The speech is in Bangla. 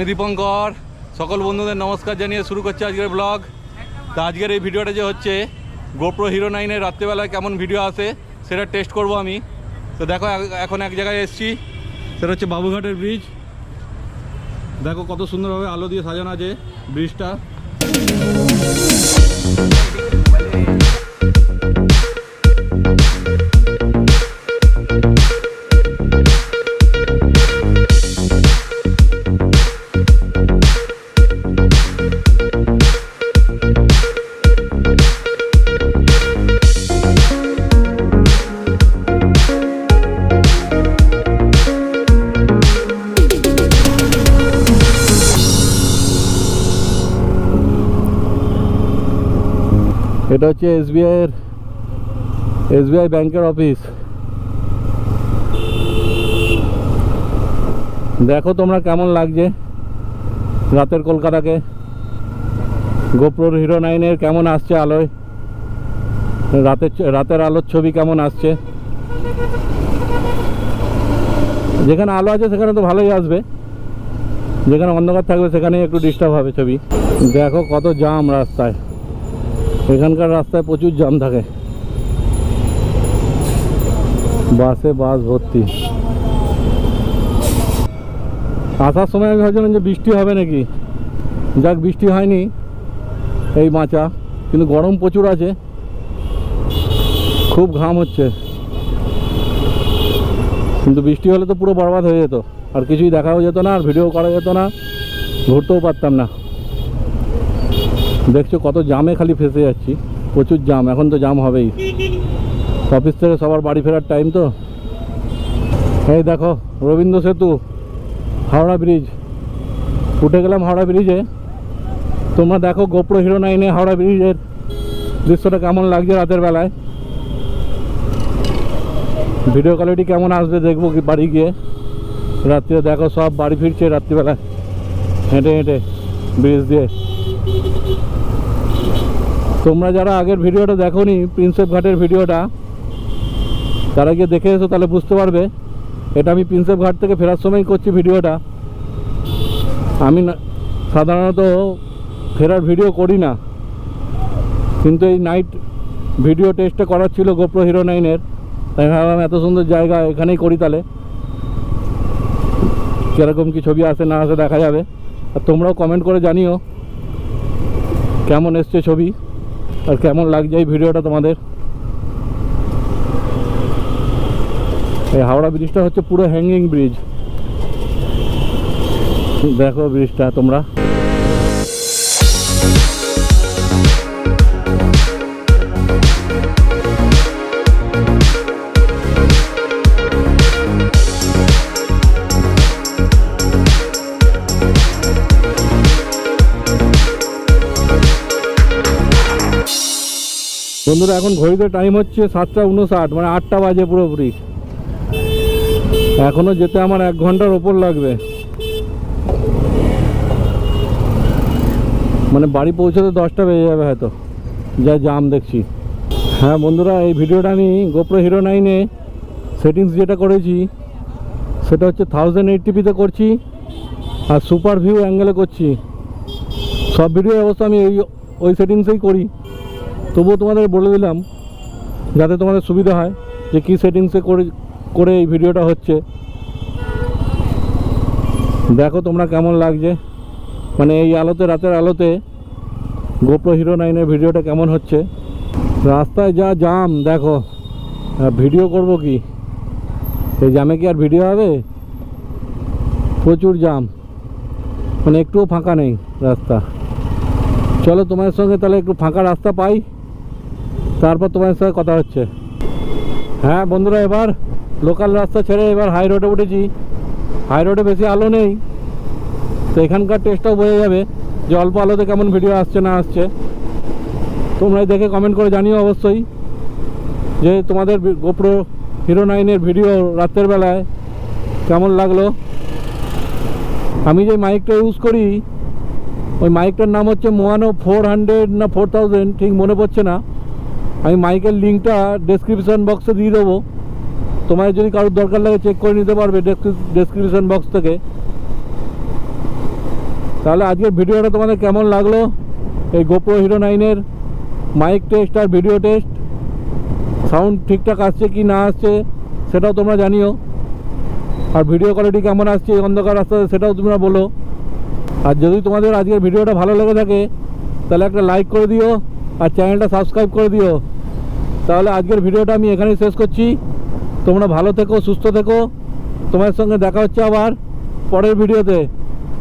আমি দীপঙ্কর। সকল বন্ধুদের নমস্কার জানিয়ে শুরু করছি আজকের ব্লগ। তা আজকের এই ভিডিওটা যে হচ্ছে গোপ্রো হিরো নাইনের রাত্রেবেলায় কেমন ভিডিও আসে, সেটা টেস্ট করব আমি। তো দেখো এখন এক জায়গায় এসেছি, সেটা হচ্ছে বাবুঘাটের ব্রিজ দেখো কত সুন্দরভাবে আলো দিয়ে সাজানো আছে ব্রিজটা এটা হচ্ছে এসবিআইয়ের এসবিআই ব্যাংকের অফিস। দেখো তোমরা কেমন লাগছে রাতের কলকাতাকে। গোপ্রোর হিরো নাইনের কেমন আসছে আলোয়? রাতের রাতের আলোর ছবি কেমন আসছে? যেখানে আলো আছে সেখানে তো ভালোই আসবে। যেখানে অন্ধকার থাকবে সেখানেই একটু ডিস্টার্ব হবে ছবি। দেখো কত জাম রাস্তায়। এখানকার রাস্তায় প্রচুর জাম থাকে। বাসে বাস ভর্তি। আসার সময় আমি ভাবছিলাম যে বৃষ্টি হবে নাকি। যাক, বৃষ্টি হয়নি এই বাঁচা, কিন্তু গরম প্রচুর আছে। খুব ঘাম হচ্ছে। কিন্তু বৃষ্টি হলে তো পুরো বরবাদ হয়ে যেত। আর কিছুই দেখাও যেত না, আর ভিডিও করা যেত না, ঘুরতেও পারতাম না। দেখছ কত জামে খালি ফেসে যাচ্ছি, প্রচুর জাম, এখন তো জাম হবেই। অফিস থেকে সবার বাড়ি ফেরার টাইম তো। এই দেখো, রবীন্দ্র সেতু, হাওড়া ব্রিজ। উঠে গেলাম হাওড়া ব্রিজে। তোমরা দেখো গোপ্রো হিরো নাইনে হাওড়া ব্রিজের দৃশ্যটা কেমন লাগছে রাতের বেলায়। ভিডিও কোয়ালিটি কেমন আসবে দেখব কি বাড়ি গিয়ে। রাত্রে দেখো সব বাড়ি ফিরছে রাত্রিবেলায়। হেঁটে হেঁটে ব্রিজ দিয়ে। তোমরা যারা আগের ভিডিওটা দেখোনি প্রিন্সেপ ঘাটের ভিডিওটা, তারা গিয়ে দেখে এসো, তাহলে বুঝতে পারবে। এটা আমি প্রিন্সেপ ঘাট থেকে ফেরার সময় করছি ভিডিওটা। আমি না- সাধারণত ফেরার ভিডিও করি না। কিন্তু এই নাইট ভিডিও টেস্টটা করার ছিল গোপ্রো হিরো নাইনের তাই ভাবলাম এত সুন্দর জায়গা এখানেই করি তাহলে। কীরকম কি ছবি আসে না আসে দেখা যাবে। আর তোমরাও কমেন্ট করে জানিও, কেমন এসছে ছবি। আর কেমন লাগছে এই ভিডিওটা তোমাদের? এই হাওড়া ব্রিজটা হচ্ছে পুরো হ্যাঙ্গিং ব্রিজ দেখো ব্রিজটা তোমরা। বন্ধুরা, এখন ঘড়িতে টাইম হচ্ছে সাতটা উনষাট মানে আটটা বাজে পুরোপুরি এখনও যেতে আমার এক ঘণ্টার ওপর লাগবে। মানে বাড়ি পৌঁছাতে দশটা বেজে যাবে হয়তো। যা জাম দেখছি। হ্যাঁ বন্ধুরা, এই ভিডিওটা আমি গোপ্রো হিরো নাইনে সেটিংস যেটা করেছি, সেটা হচ্ছে থাউজেন্ড এইট এইটটিপিতে করছি আর সুপার ভিউ অ্যাঙ্গেলে করছি। সব ভিডিও অবস্থা আমি ওই ওই সেটিংসেই করি। তবুও তোমাদের বলে দিলাম, যাতে তোমাদের সুবিধা হয় যে কী সেটিংসে করে করে এই ভিডিওটা হচ্ছে। দেখো তোমরা কেমন লাগছে। মানে এই আলোতে, রাতের আলোতে গোপ্রো হিরো নাইনের ভিডিওটা কেমন হচ্ছে। রাস্তায় যা জাম দেখো। ভিডিও করব কি? এই জামে কি আর ভিডিও হবে? প্রচুর জাম মানে একটুও ফাঁকা নেই রাস্তা। চলো তোমার সঙ্গে তাহলে একটু ফাঁকা রাস্তা পাই। তারপর তোমার সঙ্গে কথা হচ্ছে। হ্যাঁ বন্ধুরা, এবার লোকাল রাস্তা ছেড়ে এবার হাই রোডে উঠেছি। হাই রোডে বেশি আলো নেই। তো এখানকার টেস্টটাও বোঝা যাবে যে অল্প আলোতে কেমন ভিডিও আসছে না আসছে। তোমরাই দেখে কমেন্ট করে জানিও অবশ্যই যে তোমাদের গোপ্রো হিরো নাইনের ভিডিও রাতের বেলায় কেমন লাগল। আমি যে মাইকটা ইউজ করি, ওই মাইকটার নাম হচ্ছে মোয়ানো ফোর হান্ড্রেড না ফোর ঠিক মনে পড়ছে না। আমি মাইকের লিঙ্কটা ডেসক্রিপশন বক্সে দিয়ে দেবো। তোমার যদি কারোর দরকার লাগে চেক করে নিতে পারবে ডেসক্রিপশন বক্স থেকে। তাহলে আজকের ভিডিওটা তোমাদের কেমন লাগল? এই গোপ্রো হিরো নাইনের মাইক টেস্ট আর ভিডিও টেস্ট সাউন্ড ঠিকঠাক আসছে কি না আসছে, সেটাও তোমরা জানিও। আর ভিডিও কোয়ালিটি কেমন আসছে অন্ধকার রাস্তাতে, সেটাও তোমরা বলো। আর যদি তোমাদের আজকের ভিডিওটা ভালো লেগে থাকে, তাহলে একটা লাইক করে দিও। আর চ্যানেলটা সাবস্ক্রাইব করে দিও। তাহলে আজকের ভিডিওটা আমি এখানেই শেষ করছি। তোমরা ভালো থেকো, সুস্থ থেকো। তোমার সঙ্গে দেখা হচ্ছে আবার পরের ভিডিওতে।